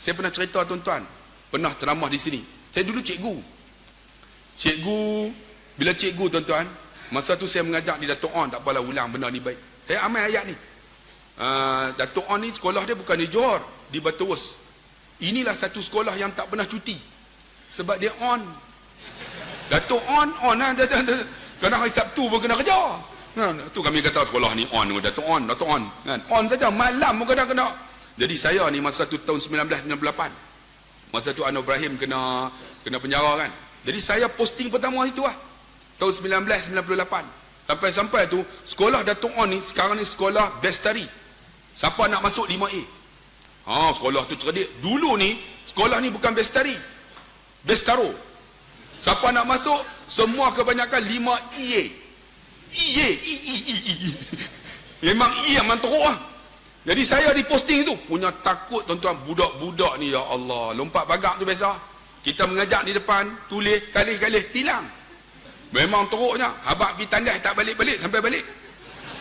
Saya pernah cerita tuan-tuan. Pernah teramah di sini. Saya dulu cikgu. Cikgu, bila cikgu tuan-tuan, masa tu saya mengajak di Datuk On, tak apalah ulang benda ni baik. Saya amal ayat ni. Uh, Datuk On ni sekolah dia bukan di Johor, di Batuus. Inilah satu sekolah yang tak pernah cuti. Sebab dia on. Datuk on, on lah. Kadang hari Sabtu pun kena kerja. Nah, tu kami kata sekolah ni on, Datuk on, Datuk on. Kan? On saja, malam pun kadang kena. Jadi saya ni masa tu tahun 1998. Masa tu Anwar Ibrahim kena kena penjara kan. Jadi saya posting pertama itu lah. Tahun 1998. Sampai-sampai tu, sekolah Datuk On ni, sekarang ni sekolah Bestari. Siapa nak masuk 5A? Ha, sekolah tu cerdik. Dulu ni, sekolah ni bukan Bestari. Bestaro. Siapa nak masuk, semua kebanyakan 5EA. EA. E, e, e, e, e. Memang E yang manteruk lah. Jadi saya di posting tu, punya takut tuan-tuan, budak-budak ni, ya Allah. Lompat bagak tu biasa. Kita mengajak di depan, tulis, kalih-kalih, hilang. Memang teruknya. Habak pergi tandas tak balik-balik sampai balik.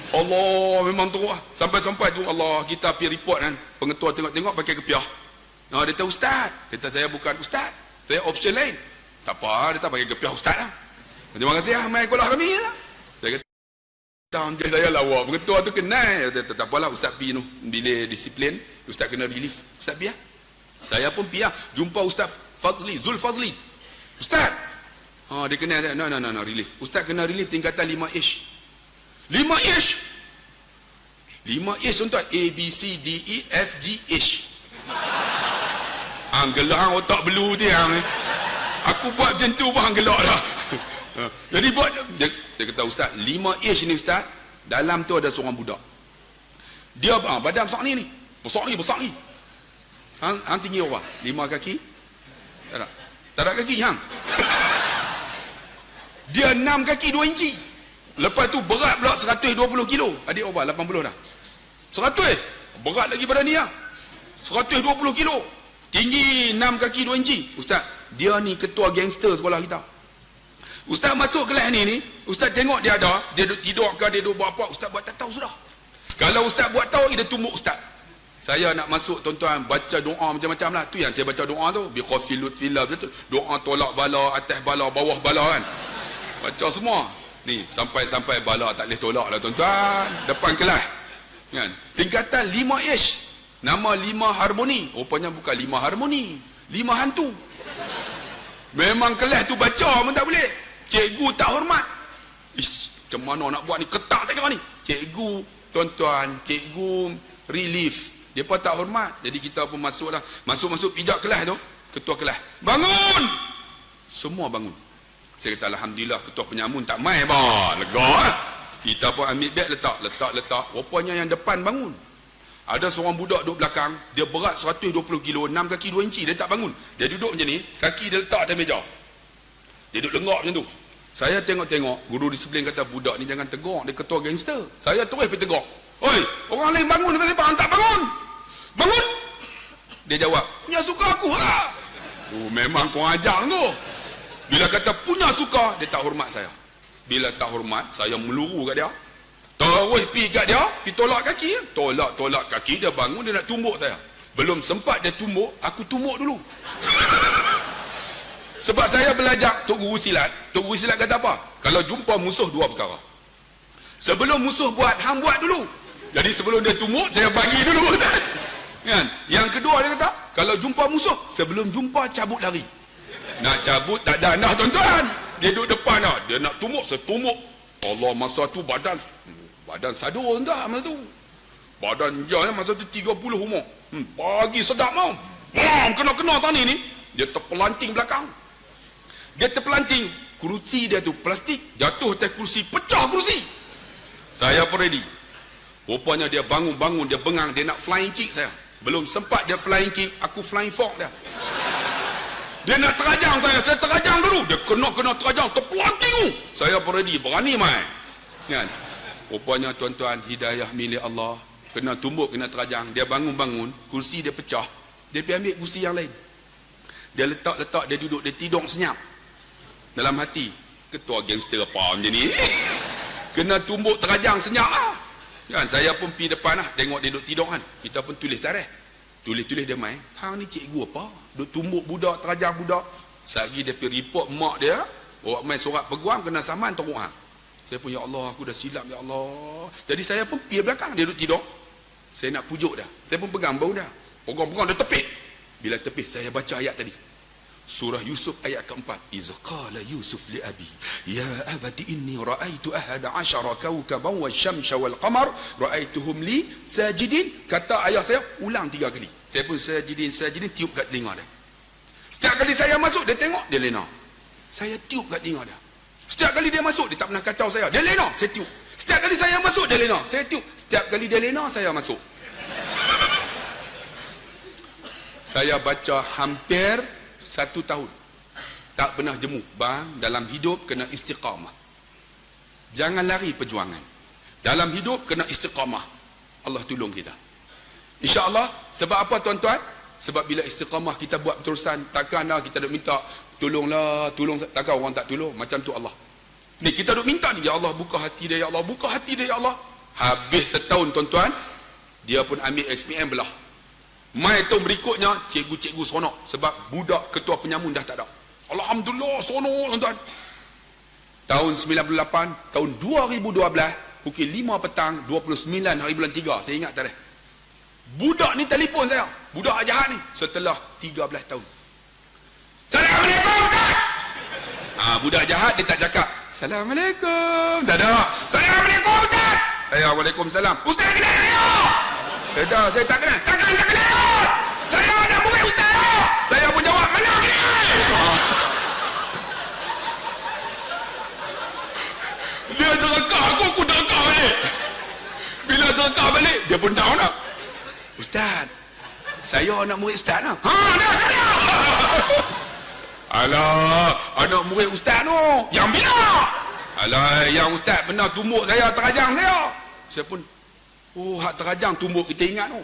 Allah memang teruk lah. Sampai-sampai tu Allah kita pergi report kan. Pengetua tengok-tengok pakai kepiah. Nah, dia tahu ustaz. Kita saya bukan ustaz. Saya option lain. Tak apa, dia tak pakai kepiah ustaz lah. Terima kasih lah, mai sekolah kami lah. Kata, tahun dia saya lawa. Pengetua tu kenal. Dia tak apalah, ustaz pergi tu. Bila disiplin, ustaz kena relief. Ustaz pergi lah. Saya pun pergi lah. Jumpa ustaz Fadli, Zul Fadli. Ustaz, Ha, dia kena no no no no relief. Ustaz kena relief tingkatan 5H. 5H. 5H untuk A B C D E F G H. Hang otak belu dia. Eh. Aku buat macam tu pun hang gelak dah. Ha, jadi buat dia, dia kata ustaz 5H ni ustaz dalam tu ada seorang budak. Dia ha, badan besar ni ni. Besar ni besar ni. Hang, hang tinggi apa? Lima kaki? Tak ada. Tak ada kaki hang. Dia 6 kaki 2 inci. Lepas tu berat pula 120 kilo. Adik obat 80 dah. 100 berat lagi pada ni lah. 120 kilo. Tinggi 6 kaki 2 inci. Ustaz, dia ni ketua gangster sekolah kita. Ustaz masuk kelas ni ni, Ustaz tengok dia ada, dia duduk tidur ke, dia duduk buat apa, Ustaz buat tak tahu sudah. Kalau Ustaz buat tahu, dia tumbuk Ustaz. Saya nak masuk tuan-tuan baca doa macam-macam lah. Tu yang saya baca doa tu. Biqafilut filah. Doa tolak bala, atas bala, bawah bala kan. Baca semua. Ni sampai-sampai bala tak boleh tolak lah tuan-tuan. Depan kelas. Kan? Tingkatan 5H. Nama 5 harmoni. Rupanya bukan 5 harmoni. 5 hantu. Memang kelas tu baca pun tak boleh. Cikgu tak hormat. Ish, macam mana nak buat ni? Ketak tak ni. Cikgu, tuan-tuan, cikgu relief. Dia pun tak hormat. Jadi kita pun masuk lah. Masuk-masuk pijak kelas tu. Ketua kelas. Bangun! Semua bangun. Saya kata Alhamdulillah ketua penyamun tak main bah. Lega lah. Kita pun ambil beg letak, letak, letak. Rupanya yang depan bangun. Ada seorang budak duduk belakang. Dia berat 120 kilo, 6 kaki 2 inci. Dia tak bangun. Dia duduk macam ni. Kaki dia letak atas meja. Dia duduk lengok macam tu. Saya tengok-tengok. Guru disiplin kata budak ni jangan tegur. Dia ketua gangster. Saya terus pergi tegur. Oi, orang lain bangun. Dia kata, tak bangun. Bangun. Dia jawab, punya suka aku lah. Oh, memang kau ajak tu. Bila kata punya suka, dia tak hormat saya. Bila tak hormat, saya meluru kat dia. Terus pergi kat dia, pergi tolak kaki. Tolak-tolak kaki, dia bangun, dia nak tumbuk saya. Belum sempat dia tumbuk, aku tumbuk dulu. Sebab saya belajar Tok Guru Silat. Tok Guru Silat kata apa? Kalau jumpa musuh dua perkara. Sebelum musuh buat, hang buat dulu. Jadi sebelum dia tumbuk, saya bagi dulu. kan? Yang kedua dia kata, kalau jumpa musuh, sebelum jumpa cabut lari. Nak cabut tak ada anak tuan-tuan. Dia duduk depan lah. Dia nak tumuk, saya tumuk. Allah masa tu badan badan sadur entah masa tu. Badan dia masa tu 30 umur. Hmm, pagi sedap mau. Bam, kena-kena tani ni. Dia terpelanting belakang. Dia terpelanting. Kerusi dia tu plastik. Jatuh atas kursi. Pecah kursi. Saya pun ready. Rupanya dia bangun-bangun. Dia bengang. Dia nak flying kick saya. Belum sempat dia flying kick. Aku flying fork dia. Dia nak terajang saya, saya terajang dulu. Dia kena-kena terajang, terpelanting. Saya pun ready, berani mai. Kan? Rupanya tuan-tuan, hidayah milik Allah. Kena tumbuk, kena terajang. Dia bangun-bangun, kursi dia pecah. Dia pergi ambil kursi yang lain. Dia letak-letak, dia duduk, dia tidur senyap. Dalam hati, ketua gangster apa macam ni? Kena tumbuk terajang senyap lah. Kan? Saya pun pergi depan lah, tengok dia duduk tidur kan. Kita pun tulis tarikh tulis-tulis dia main. Hang ni cikgu apa? Duk tumbuk budak terajang budak. Sagi dia pergi report mak dia bawa main surat peguam kena saman teruk hang saya pun ya Allah aku dah silap ya Allah. Jadi saya pun pergi belakang dia duduk tidur saya nak pujuk dah. Saya pun pegang bau dah. Pegang-pegang dia tepik. Bila tepik saya baca ayat tadi Surah Yusuf ayat keempat. Iz qala Yusuf li abi, ya abati inni ra'aitu ahada ashara kawkaban wa syamsa wal qamar ra'aituhum li sajidin. Kata ayah saya ulang tiga kali. Saya pun sajidin sajidin tiup kat telinga dia. Setiap kali saya masuk dia tengok dia lena. Saya tiup kat telinga dia. Setiap kali dia masuk dia tak pernah kacau saya. Dia lena, saya tiup. Setiap kali saya masuk dia lena, saya tiup. Setiap kali dia lena saya masuk. saya baca hampir satu tahun tak pernah jemu bang dalam hidup kena istiqamah. Jangan lari perjuangan. Dalam hidup kena istiqamah. Allah tolong kita. insyaAllah sebab apa tuan-tuan? Sebab bila istiqamah kita buat terusan takkanlah kita duk minta tolonglah tolong. Takkan orang tak tolong macam tu Allah. Ni kita duk minta ni ya Allah buka hati dia ya Allah buka hati dia ya Allah. Habis setahun tuan-tuan dia pun ambil SPM belah Mai tahun berikutnya cikgu-cikgu seronok sebab budak ketua penyamun dah tak ada. Alhamdulillah seronok tuan-tuan. Tahun 98, tahun 2012, pukul 5 petang 29 hari bulan 3, saya ingat tarikh. Budak ni telefon saya. Budak jahat ni setelah 13 tahun. Assalamualaikum Ustaz. Ah budak jahat dia tak cakap. Assalamualaikum. Tak ada. Assalamualaikum Ustaz. Eh, Waalaikumsalam. Ustaz kenal saya. Eh, dah, saya tak kenal. Tak kenal, tak kenal. Saya ada murid ustaz. Saya pun jawab, mana kenal? Dia jerakah aku, aku jerakah balik. Bila jerakah balik, dia pun down dah. Ustaz, saya anak murid ustaz lah. Ha, dah, saya. Alah, anak murid ustaz tu. Yang bila? Alah, yang ustaz pernah tumbuk saya, terajang saya. Saya pun, Oh, hak terajang tumbuk kita ingat tu.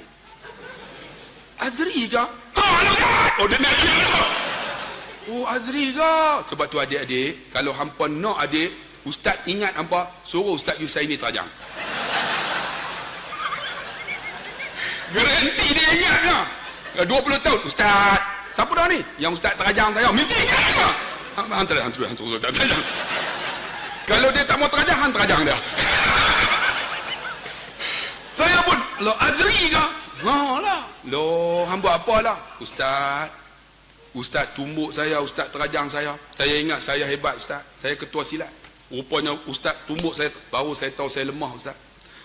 Azri ke? Ha, alah Oh, dia nak dia. Oh, Azri ke? Sebab tu adik-adik, kalau hampa nak adik, ustaz ingat hampa, suruh ustaz Yusaini terajang. Garanti dia ingat ke? 20 tahun, ustaz. Siapa dah ni? Yang ustaz terajang saya. Mesti ingat ke? Hantar, hantar, hantar, hantar, hantar. Kalau dia tak mau terajang, hantar terajang dia. Saya pun, lo Azri ke? Ha lah. Lo, hamba apalah? Ustaz, Ustaz tumbuk saya, Ustaz terajang saya. Saya ingat saya hebat Ustaz. Saya ketua silat. Rupanya Ustaz tumbuk saya, baru saya tahu saya lemah Ustaz.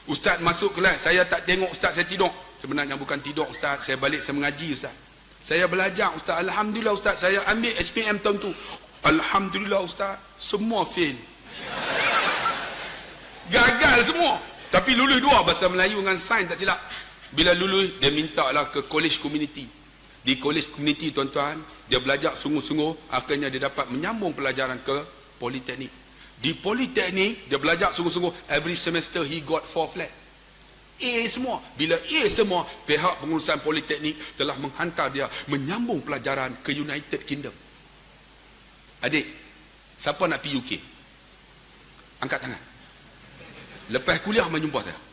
Ustaz masuk kelas, saya tak tengok Ustaz saya tidur. Sebenarnya bukan tidur Ustaz, saya balik saya mengaji Ustaz. Saya belajar Ustaz, Alhamdulillah Ustaz, saya ambil SPM tahun tu. Alhamdulillah Ustaz, semua fail. Gagal semua. Tapi lulus dua bahasa Melayu dengan sains tak silap. Bila lulus, dia minta lah ke college community. Di college community tuan-tuan, dia belajar sungguh-sungguh, akhirnya dia dapat menyambung pelajaran ke politeknik. Di politeknik, dia belajar sungguh-sungguh, every semester he got four flat. A semua. Bila A semua, pihak pengurusan politeknik telah menghantar dia menyambung pelajaran ke United Kingdom. Adik, siapa nak pergi UK? Angkat tangan. Lepas kuliah main jumpa saya.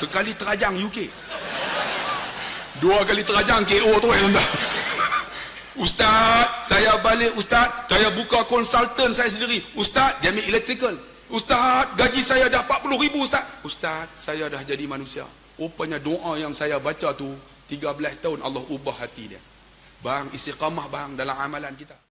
Sekali terajang UK. Dua kali terajang KO tu yang dah. Ustaz, saya balik Ustaz. Saya buka konsultan saya sendiri. Ustaz, dia ambil electrical. Ustaz, gaji saya dah 40 ribu Ustaz. Ustaz, saya dah jadi manusia. Rupanya doa yang saya baca tu 13 tahun Allah ubah hati dia. Bang, istiqamah bang dalam amalan kita.